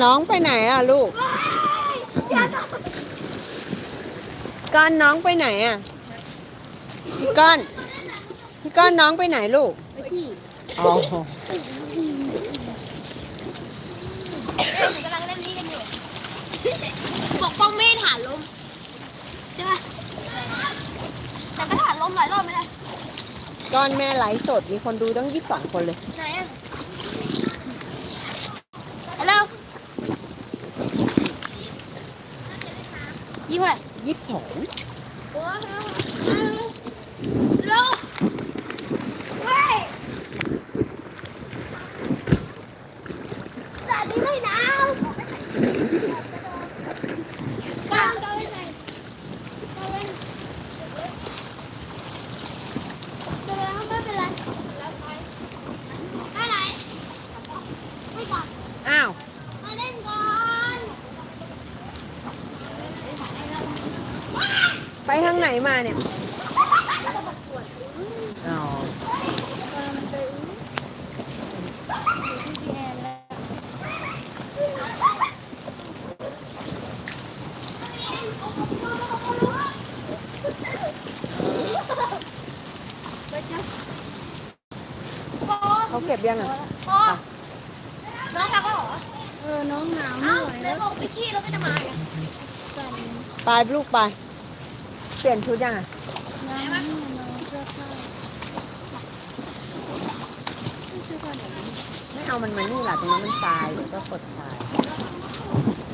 น้องไปไหนอะลูก ก้อนน้องไปไหนอะพี่ก้อนพี่ก้อนน้องไปไหนลูกไปที่อ๋อกำลังเล่นนี้กันอยู่ปกป้องไม่ให้ฐานล้มใช่ไหมแต่ก็ฐานล้มหลายรอบไม่ได้ก้อนแม่ไลฟ์สดมีคนดูตั้งยี่สิบสองคนเลยไหนอะฮัลโหลยี่ห้ออะไร ยี่สิบสอง โอ้โหฮัลโหลเฮ้ยแต่นี่ไม่หนาวกางกางไม่ใส่กางไม่ไม่เป็นไรไปไหนไม่กลับ อ้าว มาเล่นก่อน ไปทางไหนมาเนี่ยอ๋อโอ้เขาเก็บยังอะโอ้น้องพักแล้วเหรอ เออ น้องหนาวเอ้าหน่อยไหนบอกไปขี้แล้วก็จะมาไง ไปลูกไป เปลี่ยนชุดยังอะไม่เอามันมานี่หล่ะตรงนั้นมันทรายเดี๋ยวก็กดทราย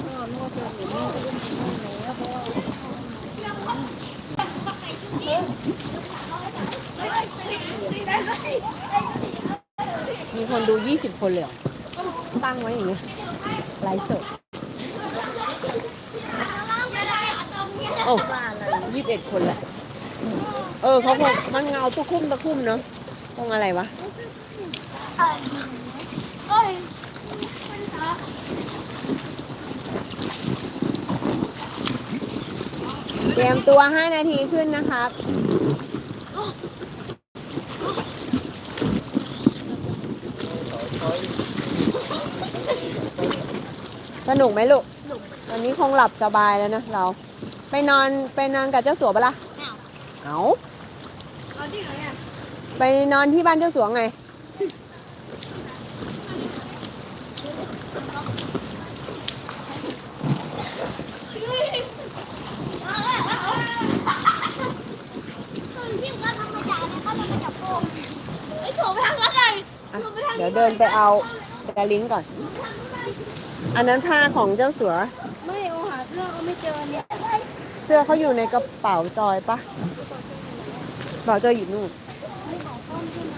ก็นวดตาะว่ามีคนดูยี่สิบคนเลยเหรอตั้งไว้อย่างเงี้ยไลฟ์สดโอ้ เอ็ดคนแหละเออเขาคงมันเงาตะคุ่มตะคุ่มเนาะตรงอะไรวะเอ้ยเตรียมตัวห้านาทีขึ้นนะครับสนุกไหมลูก วันนี้คงหลับสบายแล้วนะเรา ไปนอนไปนอนกับเจ้าสัวปะล่ะเอาเอาที่ไหนอะไปนอนที่บ้านเจ้าสัวไงส่วนที่ก็ทำมาจากเนี่ยก็ทำมาจากโฟมไอ้โถไปทางนั้นเลยอะเดี๋ยวเดินไปเอา กระลิ้นก่อน อันนั้นผ้าของเจ้าสัวไม่เอาหาเสื้อก็ไม่เจอเนี่ย เสื้อเขาอยู่ในกระเป๋าจอยปะกระเป๋าจอยอยู่นู่น ไม่ของต้นใช่ไหม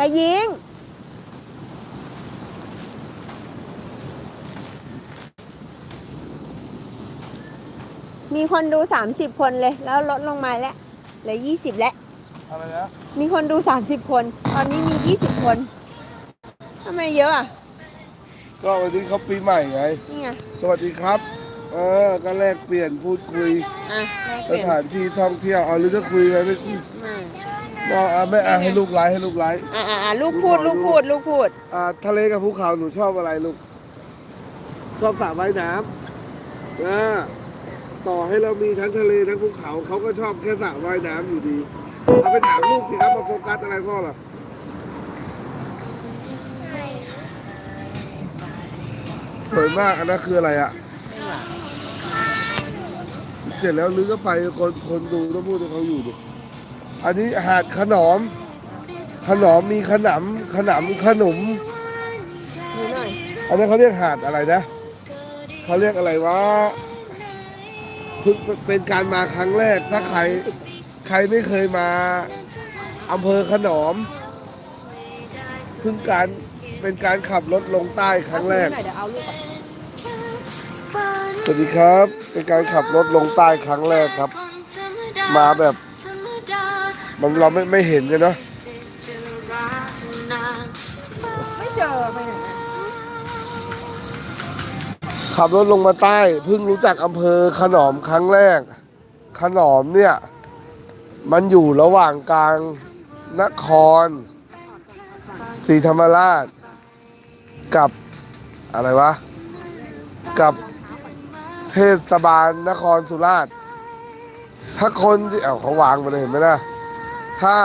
แต่ยิง มีคนดู 30 คนเลย แล้วลดลงมาแล้วเหลือ20 แล้ว อะไรนะมีคนดู 30 คน ตอนนี้มี 20 คนทำไมเยอะอะ ก็วันนี้เขาปีใหม่ไง นี่ไง สวัสดีครับ เออ ก็แลกเปลี่ยนพูดคุย อะแลกสเปลี่ยนถานที่ท่องเที่ยว เอาหรือจะคุยกันไม่คุยไม่ ก็อะไม่อะให้ลูกไลฟ์ให้ลูกไลฟ์อะอะอะลูกพูดลูกพูดลูกพูด อ่าทะเลกับภูเขาหนูชอบอะไรลูก ชอบสระว่ายน้ำนะต่อให้เรามีทั้งทะเลทั้งภูเขาเขาก็ชอบแค่สระว่ายน้ำอยู่ดี เอาไปถามลูกสิครับมาโฟกัสอะไรพ่อล่ะสวยมากอันนั้นคืออะไรอะเสร็จแล้วลือก็ไปคนคนดูต้องพูดให้เขาอยู่ดิ อันนี้หาดขนอม ขนอมมีขนำขนำขนม ดูหน่อยอันนั้นเขาเรียกหาดอะไรนะ เขาเรียกอะไรวะเพิ่งเป็นการมาครั้งแรก ถ้าใครใครไม่เคยมาอำเภอขนอม เพิ่งการเป็นการขับรถลงใต้ครั้งแรก เอาดูหน่อยเดี๋ยวเอาลูกก่อนสวัสดีครับ เป็นการขับรถลงใต้ครั้งแรกครับ มาแบบ มันเราไม่ไม่เห็นกันเนาะไม่เจอไปไหนอะขับรถลงมาใต้เพิ่งรู้จักอำเภอขนอมครั้งแรก ขนอมเนี่ย มันอยู่ระหว่างกลางนครศรีธรรมราช กับอะไรวะ กับเทศบาลนครสุราษฎร์ถ้าคนที่เอ้าเขาวางมาเลยเห็นไหมนะ ถ้า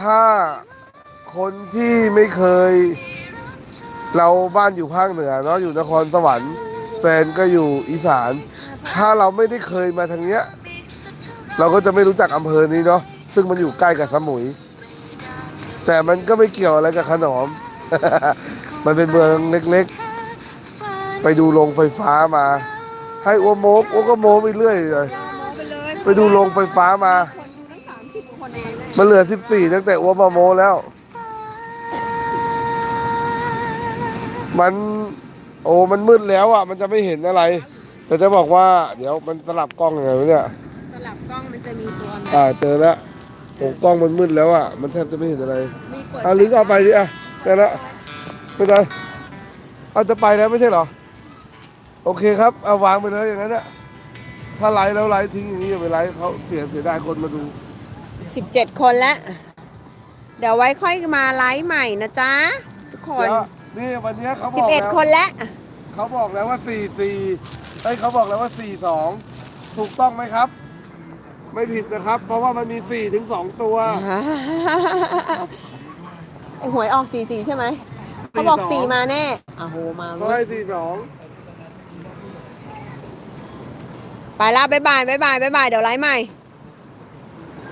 ถ้าคนที่ไม่เคย เราบ้านอยู่ภาคเหนือเนาะอยู่นครสวรรค์แฟนก็อยู่อีสาน ถ้าเราไม่ได้เคยมาทางเนี้ย เราก็จะไม่รู้จักอำเภอนี้เนาะซึ่งมันอยู่ใกล้กับสมุย แต่มันก็ไม่เกี่ยวอะไรกับขนอม มันเป็นเมืองเล็กๆ ไปดูโรงไฟฟ้ามา ให้อ้วโมกอ้วก็โมไปเรื่อยเลยไปดูโรงไฟฟ้ามา มสิบคนเองมันเหลือ14ตั้งแต่อ้วมาโมแล้ว มัน โอ้มันมืดแล้วอะ มันจะไม่เห็นอะไร แต่จะบอกว่า เดี๋ยวมันสลับกล้องยังไงวะเนี่ย สลับกล้องมันจะมีตัวอ่าเจอแล้วโอ้กล้องมันมืดแล้วอะ มันแทบจะไม่เห็นอะไรมีเปิดอะหรือก็เอาไปดิอะแต่ละไม่ได้เอาจะไปแล้วไม่ใช่เหรอ โอเคครับเอาวางไปเลยอย่างนั้นอะถ้าไลฟ์แล้วไลฟ์ทิ้งอย่างนี้อย่าไปไลฟ์เขาเสียเสียดายคนมาดู สิบเจ็ดคนแล้ว เดี๋ยวไว้ค่อยมาไลฟ์ใหม่นะจ๊ะ ทุกคนเดี๋ยวนี่วันเนี้ยเขาบสิบอกเอ็ดแล้วคนแล้ว เขาบอกแล้วว่าสี่สี่เอ้ยเขาบอกแล้วว่าสี่สองถูกต้องไหมครับ ไม่ผิดนะครับ เพราะว่ามันมีสี่ถึงสองตัว ไอหวยออกสี่สี่ใช่ไหม เขาบอกสี่มาแน่อ้าวโหมาเขาเว้ให้ยสี่สองไปละบ๊ายบายบ๊ายบายบ๊ายบายเดี๋ยวไลฟ์ใหม่